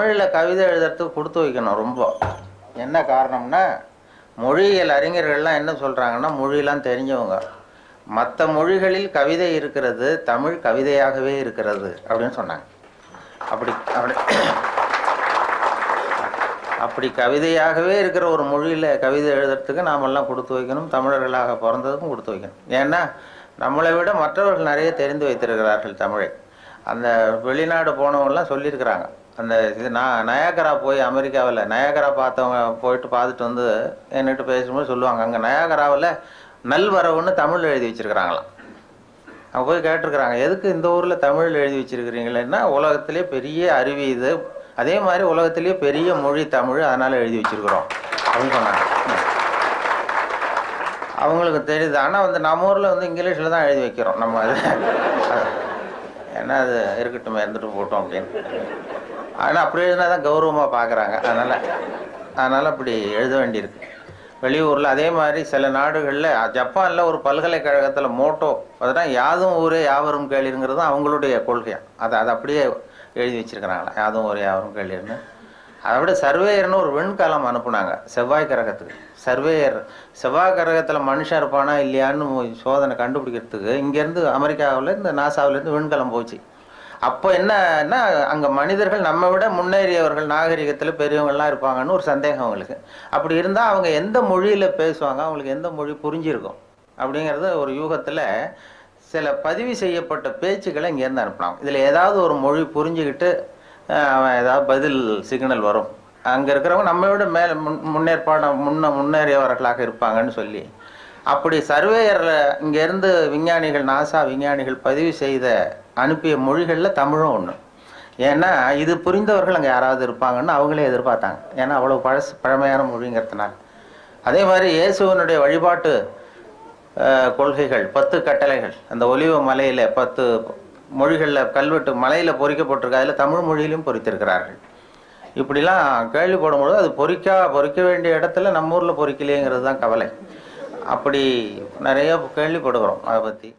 தமிழில் கவிதை எழுதுறதுக்கு கொடுத்து வைக்கணும் ரொம்ப. என்ன காரணம்னா மொழியியல் அறிஞர்கள்லாம் என்ன சொல்கிறாங்கன்னா மொழியெல்லாம் தெரிஞ்சவங்க. மற்ற மொழிகளில் கவிதை இருக்கிறது தமிழ் கவிதையாகவே இருக்கிறது அப்படின்னு சொன்னாங்க. அப்படி அப்படி அப்படி கவிதையாகவே இருக்கிற ஒரு மொழியில் கவிதை எழுதுறதுக்கு நாமெல்லாம் கொடுத்து வைக்கணும் தமிழர்களாக பிறந்ததுக்கும் கொடுத்து வைக்கணும். ஏன்னா நம்மளை விட மற்றவர்கள் நிறைய தெரிந்து வைத்திருக்கிறார்கள் தமிழை. அந்த வெளிநாடு போனவங்கலாம் சொல்லியிருக்கிறாங்க. அந்த இது நான் நயாகரா போய் அமெரிக்காவில் நயாகரா பார்த்தவங்க போயிட்டு பார்த்துட்டு வந்து என்கிட்ட பேசும்போது சொல்லுவாங்க அங்கே நயாகராவில் நல்வரவுன்னு தமிழ் எழுதி வச்சுருக்கிறாங்களாம். அவங்க போய் கேட்டிருக்கிறாங்க எதுக்கு இந்த ஊரில் தமிழ் எழுதி வச்சுருக்கிறீங்களேன்னா உலகத்திலே பெரிய அருவி இது. அதே மாதிரி உலகத்திலேயே பெரிய மொழி தமிழ் அதனால் எழுதி வச்சிருக்கிறோம். அப்படின்னு சொன்னாங்க. அவங்களுக்கு தெரியுது. ஆனால் வந்து நம்ம ஊரில் வந்து இங்கிலீஷில் தான் எழுதி வைக்கிறோம் நம்ம அது ஏன்னா அது இருக்கட்டும் இருந்துட்டு போட்டோம் அப்படின்னு. ஆனால் அப்படி எழுதினா தான் கௌரவமாக பார்க்குறாங்க அதனால் அதனால் அப்படி எழுத வேண்டியிருக்கு. வெளியூரில் அதே மாதிரி சில நாடுகளில் ஜப்பானில் ஒரு பல்கலைக்கழகத்தில் மோட்டோ அதுதான் யாதும் ஊரே யாவரும் கேளிருங்கிறது தான் அவங்களுடைய கொள்கையாக அதை அதை அப்படியே எழுதி வச்சுருக்கிறாங்களா? யாதும் ஊரே யாவரும் கேளிர்னு அதை விட சர்வேயர்னு ஒரு விண்கலம் அனுப்புனாங்க செவ்வாய் கிரகத்துக்கு. சர்வேயர் செவ்வாய் கிரகத்தில் மனுஷன் இருப்பானா இல்லையான்னு சோதனை கண்டுபிடிக்கிறதுக்கு இங்கேருந்து அமெரிக்காவில் இந்த நாசாவிலேருந்து விண்கலம் போச்சு. அப்போ என்னன்னா அங்கே மனிதர்கள் நம்ம விட முன்னேறியவர்கள் நாகரிகத்தில் பெரியவங்கள்லாம் இருப்பாங்கன்னு ஒரு சந்தேகம் அவங்களுக்கு. அப்படி இருந்தால் அவங்க எந்த மொழியில் பேசுவாங்க அவங்களுக்கு எந்த மொழி புரிஞ்சிருக்கும் அப்படிங்கிறது ஒரு யூகத்தில் சில பதிவு செய்யப்பட்ட பேச்சுக்களை இங்கேருந்து அனுப்பினாங்க. இதில் ஏதாவது ஒரு மொழி புரிஞ்சுக்கிட்டு அவன் ஏதாவது பதில் சிக்னல் வரும். அங்கே இருக்கிறவங்க நம்ம விட மேலே முன் முன்னேற்பாடு முன்ன முன்னேறியவர்களாக இருப்பாங்கன்னு சொல்லி. அப்படி சர்வேயரில் இங்கேருந்து விஞ்ஞானிகள் நாசா விஞ்ஞானிகள் பதிவு செய்த அனுப்பிய மொழிகளில் தமிழும் ஒன்று ஏன்னா இது புரிந்தவர்கள் அங்கே யாராவது இருப்பாங்கன்னு அவங்களே எதிர்பார்த்தாங்க. ஏன்னா அவ்வளோ பழசு பழமையான மொழிங்கிறதுனால. அதே மாதிரி இயேசுவனுடைய வழிபாட்டு கொள்கைகள் பத்து கட்டளைகள். அந்த ஒலிவ மலையில் பத்து மொழிகளில் கல்வெட்டு மலையில் பொறிக்கப்பட்டிருக்கு அதில் தமிழ் மொழியிலும் பொறித்திருக்கிறார்கள். இப்படிலாம் கேள்விப்படும்பொழுது அது பொறிக்கா பொறிக்க வேண்டிய இடத்துல நம்ம ஊரில் பொறிக்கலையேங்கிறது தான் கவலை. அப்படி நிறைய கேள்விப்படுகிறோம் அதை பற்றி